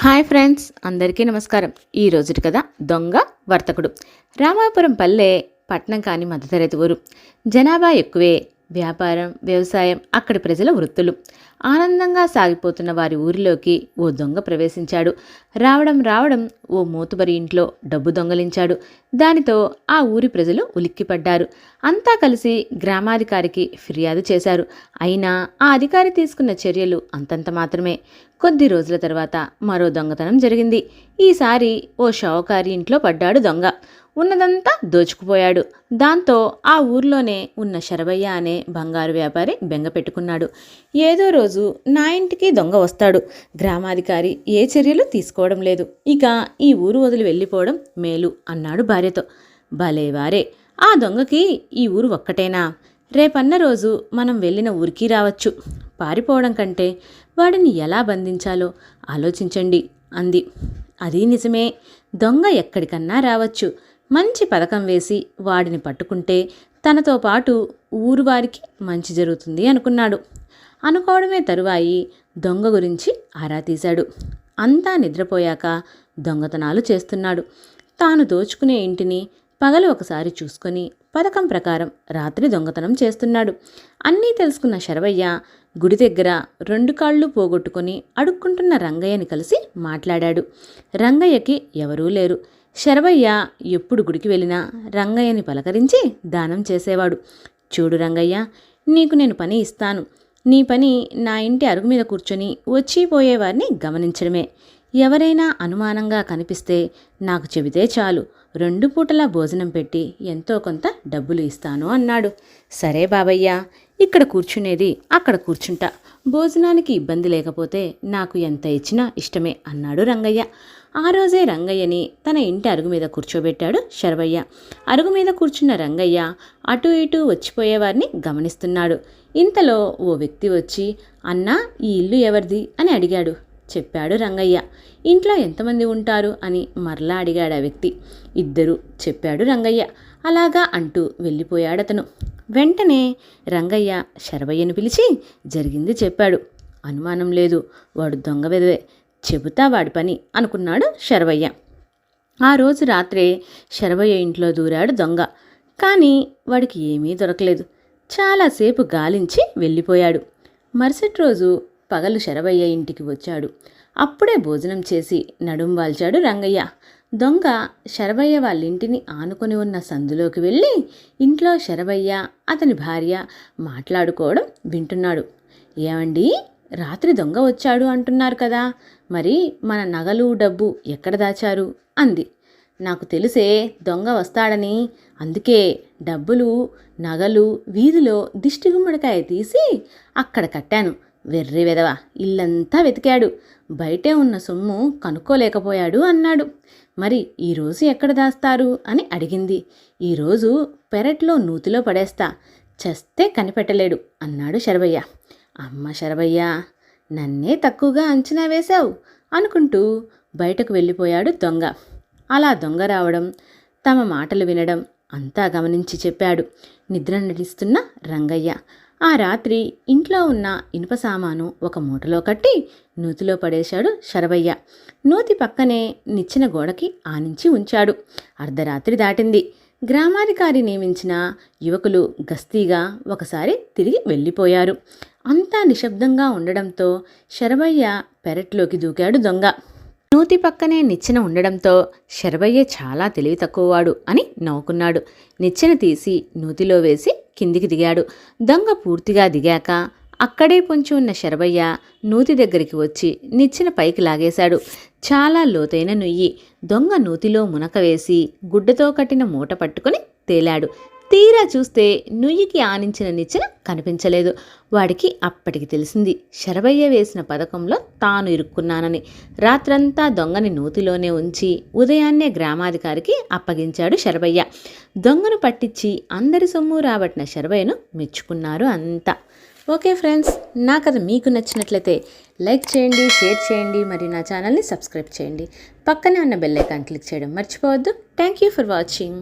Hi friends అందరికీ నమస్కారం. ఈ రోజుటి కథ దొంగ వర్తకుడు. రామాపురం పల్లె పట్నం కాని మధ్యతరగతి ఊరు. జనాభా ఎక్కువే వ్యాపారం వ్యవసాయం అక్కడి ప్రజల వృత్తులు. ఆనందంగా సాగిపోతున్న వారి ఊరిలోకి ఓ దొంగ ప్రవేశించాడు. రావడం రావడం ఓ మూతుబరి ఇంట్లో డబ్బు దొంగలించాడు. దానితో ఆ ఊరి ప్రజలు ఉలిక్కిపడ్డారు. అంతా కలిసి గ్రామాధికారికి ఫిర్యాదు చేశారు. అయినా ఆ అధికారి తీసుకున్న చర్యలు అంతంత మాత్రమే. కొద్ది రోజుల తర్వాత మరో దొంగతనం జరిగింది. ఈసారి ఓ షావుకారి ఇంట్లో పడ్డాడు దొంగ. ఉన్నదంతా దోచుకుపోయాడు. దాంతో ఆ ఊర్లోనే ఉన్న శరభయ్య అనే బంగారు వ్యాపారి బెంగ పెట్టుకున్నాడు. ఏదో రోజు రోజు నా ఇంటికి దొంగ వస్తాడు. గ్రామాధికారి ఏ చర్యలు తీసుకోవడం లేదు. ఇక ఈ ఊరు వదిలి వెళ్ళిపోవడం మేలు అన్నాడు భార్యతో. భలేవారే ఆ దొంగకి ఈ ఊరు ఒక్కటేనా? రేపన్న రోజు మనం వెళ్ళిన ఊరికి రావచ్చు. పారిపోవడం కంటే వాడిని ఎలా బంధించాలో ఆలోచించండి అంది. అది నిజమే దొంగ ఎక్కడికన్నా రావచ్చు. మంచి పథకం వేసి వాడిని పట్టుకుంటే తనతో పాటు ఊరు వారికి మంచి జరుగుతుంది అనుకున్నాడు. అనుకోవడమే తరువాయి. దొంగ గురించి ఆరా తీశాడు. అంతా నిద్రపోయాక దొంగతనాలు చేస్తున్నాడు. తాను దోచుకునే ఇంటిని పగలు ఒకసారి చూసుకొని పథకం ప్రకారం రాత్రి దొంగతనం చేస్తున్నాడు. అన్నీ తెలుసుకున్న శరవయ్య గుడి దగ్గర రెండు కాళ్ళు పోగొట్టుకొని అడుక్కుంటున్న రంగయ్యని కలిసి మాట్లాడాడు. రంగయ్యకి ఎవరూ లేరు. శరవయ్య ఎప్పుడు గుడికి వెళ్ళినా రంగయ్యని పలకరించి దానం చేసేవాడు. చూడు రంగయ్య నీకు నేను పని ఇస్తాను. నీ పని నా ఇంటి అరుగు మీద కూర్చొని వచ్చిపోయేవారిని గమనించడమే. ఎవరైనా అనుమానంగా కనిపిస్తే నాకు చెబితే చాలు రెండు పూటలా భోజనం పెట్టి ఎంతో కొంత డబ్బులు ఇస్తాను అన్నాడు. సరే బాబయ్య ఇక్కడ కూర్చునేది అక్కడ కూర్చుంటా. భోజనానికి ఇబ్బంది లేకపోతే నాకు ఎంత ఇచ్చినా ఇష్టమే అన్నాడు రంగయ్య. ఆ రోజే రంగయ్యని తన ఇంటి అరుగు మీద కూర్చోబెట్టాడు శరవయ్య. అరుగు మీద కూర్చున్న రంగయ్య అటు ఇటు వచ్చిపోయేవారిని గమనిస్తున్నాడు. ఇంతలో ఓ వ్యక్తి వచ్చి అన్నా ఈ ఇల్లు ఎవరిది? అని అడిగాడు. చెప్పాడు రంగయ్య. ఇంట్లో ఎంతమంది ఉంటారు? అని మరలా అడిగాడు ఆ వ్యక్తి. ఇద్దరు చెప్పాడు రంగయ్య. అలాగా అంటూ వెళ్ళిపోయాడతను. వెంటనే రంగయ్య శరవయ్యను పిలిచి జరిగింది చెప్పాడు. అనుమానం లేదు. వాడు దొంగ వెదవే చెబుతా వాడి పని అనుకున్నాడు శరవయ్య. ఆ రోజు రాత్రే శరవయ్య ఇంట్లో దూరాడు దొంగ. కానీ వాడికి ఏమీ దొరకలేదు. చాలాసేపు గాలించి వెళ్ళిపోయాడు. మరుసటి రోజు పగలు శరవయ్య ఇంటికి వచ్చాడు. అప్పుడే భోజనం చేసి నడుం వాల్చాడు రంగయ్య. దొంగ శరవయ్య వాళ్ళ ఇంటిని ఆనుకొని ఉన్న సందులోకి వెళ్ళి ఇంట్లో శరవయ్య అతని భార్య మాట్లాడుకోవడం వింటున్నాడు. ఏమండి? రాత్రి దొంగ వచ్చాడు అంటున్నారు కదా. మరి మన నగలు డబ్బు ఎక్కడ దాచారు? అంది. నాకు తెలిసే దొంగ వస్తాడని. అందుకే డబ్బులు నగలు వీధిలో దిష్టి గుమ్మడికాయ తీసి అక్కడ కట్టాను. వెర్రి వెదవ ఇల్లంతా వెతికాడు. బయటే ఉన్న సొమ్ము కనుక్కోలేకపోయాడు అన్నాడు. మరి ఈరోజు ఎక్కడ దాస్తారు అని అడిగింది. ఈరోజు పెరట్లో నూతిలో పడేస్తా. చస్తే కనిపెట్టలేడు అన్నాడు శరభయ్య. అమ్మ శరభయ్య నన్నే తక్కువగా అంచనా వేశావు అనుకుంటూ బయటకు వెళ్ళిపోయాడు దొంగ. అలా దొంగ రావడం తమ మాటలు వినడం అంతా గమనించి చెప్పాడు. నిద్ర నటిస్తున్న రంగయ్య. ఆ రాత్రి ఇంట్లో ఉన్న ఇనుప సామాను ఒక మూటలో కట్టి నూతిలో పడేశాడు శరభయ్య నూతి పక్కనే నిచ్చిన గోడకి ఆనించి ఉంచాడు. అర్ధరాత్రి దాటింది. గ్రామాధికారి నియమించిన యువకులు గస్తీగా ఒకసారి తిరిగి వెళ్ళిపోయారు. అంతా నిశ్శబ్దంగా ఉండడంతో శరభయ్య పెరట్లోకి దూకాడు దొంగ. నూతి పక్కనే నిచ్చెన ఉండడంతో శరభయ్య చాలా తెలివి తక్కువవాడు అని నవ్వుకున్నాడు. నిచ్చెన తీసి నూతిలో వేసి కిందికి దిగాడు. దొంగ పూర్తిగా దిగాక అక్కడే పొంచి ఉన్న శరభయ్య నూతి దగ్గరికి వచ్చి నిచ్చెన పైకి లాగేశాడు. చాలా లోతైన నుయ్యి. దొంగ నూతిలో మునక వేసి గుడ్డతో కట్టిన మూట పట్టుకుని తేలాడు. తీరా చూస్తే నుయ్యికి ఆనించిన నిచ్చెన కనిపించలేదు. వాడికి అప్పటికి తెలిసింది శరభయ్య వేసిన పథకంలో తాను ఇరుక్కున్నానని. రాత్రంతా దొంగని నూతిలోనే ఉంచి ఉదయాన్నే గ్రామాధికారికి అప్పగించాడు శరభయ్య. దొంగను పట్టించి అందరి సొమ్ము రాబట్టిన శరభయ్యను మెచ్చుకున్నారు అంతా. ఓకే ఫ్రెండ్స్ నా కథ మీకు నచ్చినట్లయితే లైక్ చేయండి షేర్ చేయండి మరియు నా ఛానల్ని సబ్స్క్రైబ్ చేయండి. పక్కనే ఉన్న బెల్ ఐకాన్ క్లిక్ చేయడం మర్చిపోవద్దు. Thank you for watching.